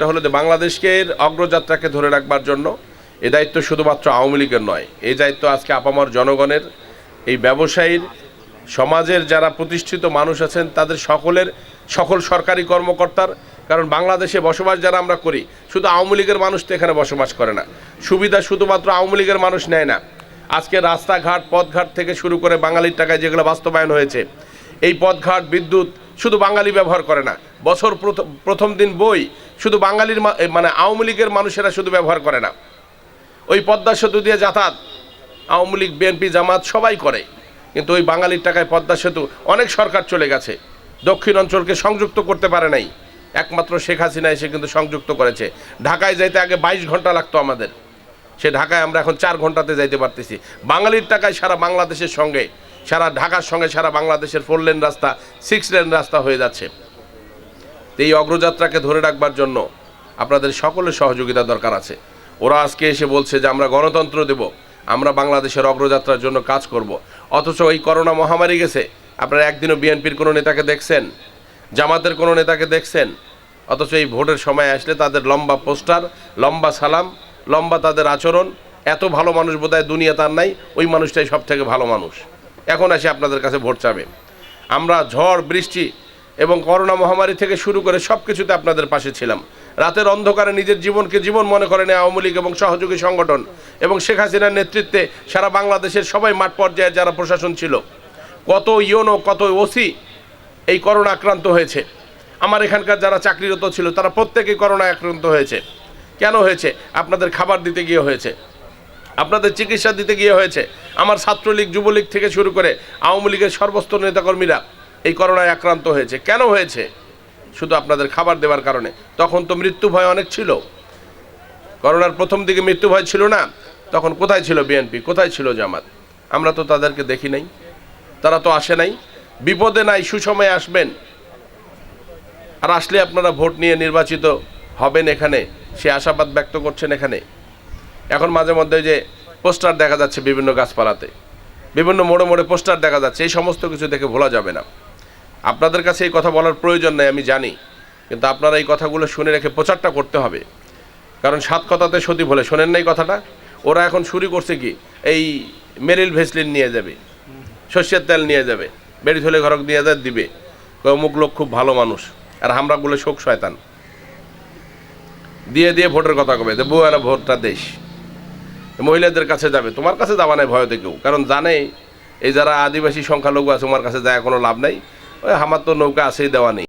এটা হলো যে বাংলাদেশকে অগ্রযাত্রাকে ধরে রাখবার জন্য এ দায়িত্ব শুধুমাত্র আওয়ামী লীগের নয় এই দায়িত্ব আজকে আপামর জনগণের, এই ব্যবসায়ীর, সমাজের যারা প্রতিষ্ঠিত মানুষ আছেন, তাদের সকলের, সকল সরকারি কর্মকর্তার, কারণ বাংলাদেশে বসবাস যারা আমরা করি, শুধু আওয়ামী লীগের মানুষ তো এখানে বসবাস করে না। সুবিধা শুধুমাত্র আওয়ামী লীগের মানুষ নেয় না। আজকে রাস্তাঘাট, পথঘাট থেকে শুরু করে বাঙালির টাকায় যেগুলো বাস্তবায়ন হয়েছে, এই পথঘাট, বিদ্যুৎ শুধু বাঙালি ব্যবহার করে না, বছর প্রথম দিন বই শুধু বাঙালির মানে আওয়ামী লীগের মানুষেরা শুধু ব্যবহার করে না। ওই পদ্মা সেতু দিয়ে যাতায়াত, আওয়ামী লীগ, বিএনপি, জামাত সবাই করে, কিন্তু ওই বাঙালির টাকায় পদ্মা সেতু অনেক সরকার চলে গেছে, দক্ষিণ অঞ্চলকে সংযুক্ত করতে পারে নাই, একমাত্র শেখ হাসিনা এসে কিন্তু সংযুক্ত করেছে। ঢাকায় যাইতে আগে বাইশ ঘণ্টা লাগতো আমাদের, সে ঢাকায় আমরা এখন চার ঘন্টাতে যাইতে পারতেছি। বাঙালির টাকায় সারা বাংলাদেশের সঙ্গে সারা ঢাকার সঙ্গে সারা বাংলাদেশের ফোর লেন রাস্তা সিক্স লেন রাস্তা হয়ে যাচ্ছে। এই অগ্রযাত্রাকে ধরে রাখবার জন্য আপনাদের সকলের সহযোগিতা দরকার আছে। ওরা আজকে এসে বলছে যে, আমরা গণতন্ত্র দেব, আমরা বাংলাদেশের অগ্রযাত্রার জন্য কাজ করব। অথচ এই করোনা মহামারী গেছে, আপনারা একদিনও বিএনপির কোনো নেতাকে দেখছেন? জামাতের কোনো নেতাকে দেখছেন? অথচ এই ভোটের সময় আসলে তাদের লম্বা পোস্টার, লম্বা সালাম, লম্বা তাদের আচরণ, এত ভালো মানুষ বোধহয় দুনিয়া তার নাই, ওই মানুষটাই সব থেকে ভালো মানুষ। এখন আসে আপনাদের কাছে ভোট চাবে। আমরা ঝড়, বৃষ্টি এবং করোনা মহামারী থেকে শুরু করে সব কিছুতে আপনাদের পাশে ছিলাম। রাতের অন্ধকারে নিজের জীবনকে জীবন মনে করেন আওয়ামী লীগ এবং সহযোগী সংগঠন এবং শেখ হাসিনার নেতৃত্বে সারা বাংলাদেশের সবাই মাঠ পর্যায়ে যারা প্রশাসন ছিল। কত ইয়নো কত ওসি এই করোনা আক্রান্ত হয়েছে। আমার এখানকার যারা চাকরিরত ছিল তারা প্রত্যেকেই করোনা আক্রান্ত হয়েছে। কেন হয়েছে? আপনাদের খাবার দিতে গিয়ে হয়েছে। আপনাদের চিকিৎসা দিতে গিয়ে হয়েছে। আমার ছাত্রলীগ, যুবলীগ থেকে শুরু করে আওয়ামী লীগের সর্বস্তর নেতাকর্মীরা এই করোনায় আক্রান্ত হয়েছে। কেন হয়েছে? শুধু আপনাদের খাবার দেওয়ার কারণে। তখন তো মৃত্যু ভয় অনেক ছিল। করোনার প্রথম দিকে মৃত্যু ভয় ছিল না। তখন কোথায় ছিল বিএনপি? কোথায় ছিল জামাত? আমরা তো তাদেরকে দেখি নাই। তারা তো আসে নাই। বিপদে নাই, সুসময়ে আসবেন। আর আসলে আপনারা ভোট নিয়ে নির্বাচিত হবেন এখানে। সে আশাবাদ ব্যক্ত করছেন এখানে। এখন মাঝে মধ্যে যে পোস্টার দেখা যাচ্ছে বিভিন্ন গাছপালাতে। বিভিন্ন মোড়ে মোড়ে পোস্টার দেখা যাচ্ছে, এই সমস্ত কিছু দেখে ভোলা যাবে না। আপনাদের কাছে এই কথা বলার প্রয়োজন নেই, আমি জানি। কিন্তু আপনারা এই কথাগুলো শুনে রেখে প্রচারটা করতে হবে। কারণ সাত কথাতে সতী বলে, শোনেন না এই কথাটা? ওরা এখন শুরু করছে কি? এই মেরিল ভেসলিন নিয়ে যাবে, সর্ষের তেল নিয়ে যাবে বেড়ি থলে ঘরক দিয়ে যা দিবে। অমুক লোক খুব ভালো মানুষ, আর আমরাগুলো শোক শয়তান। দিয়ে দিয়ে ভোটের কথা কবে? যে বউ ভোটটা দেশ। মহিলাদের কাছে যাবে। তোমার কাছে যাওয়া নাই ভয় কেউ। কারণ জানে, এই যারা আদিবাসী সংখ্যালঘু আছে, তোমার কাছে যায় কোনো লাভ নাই। ওই আমার তো নৌকা আছেই দেওয়া নেই।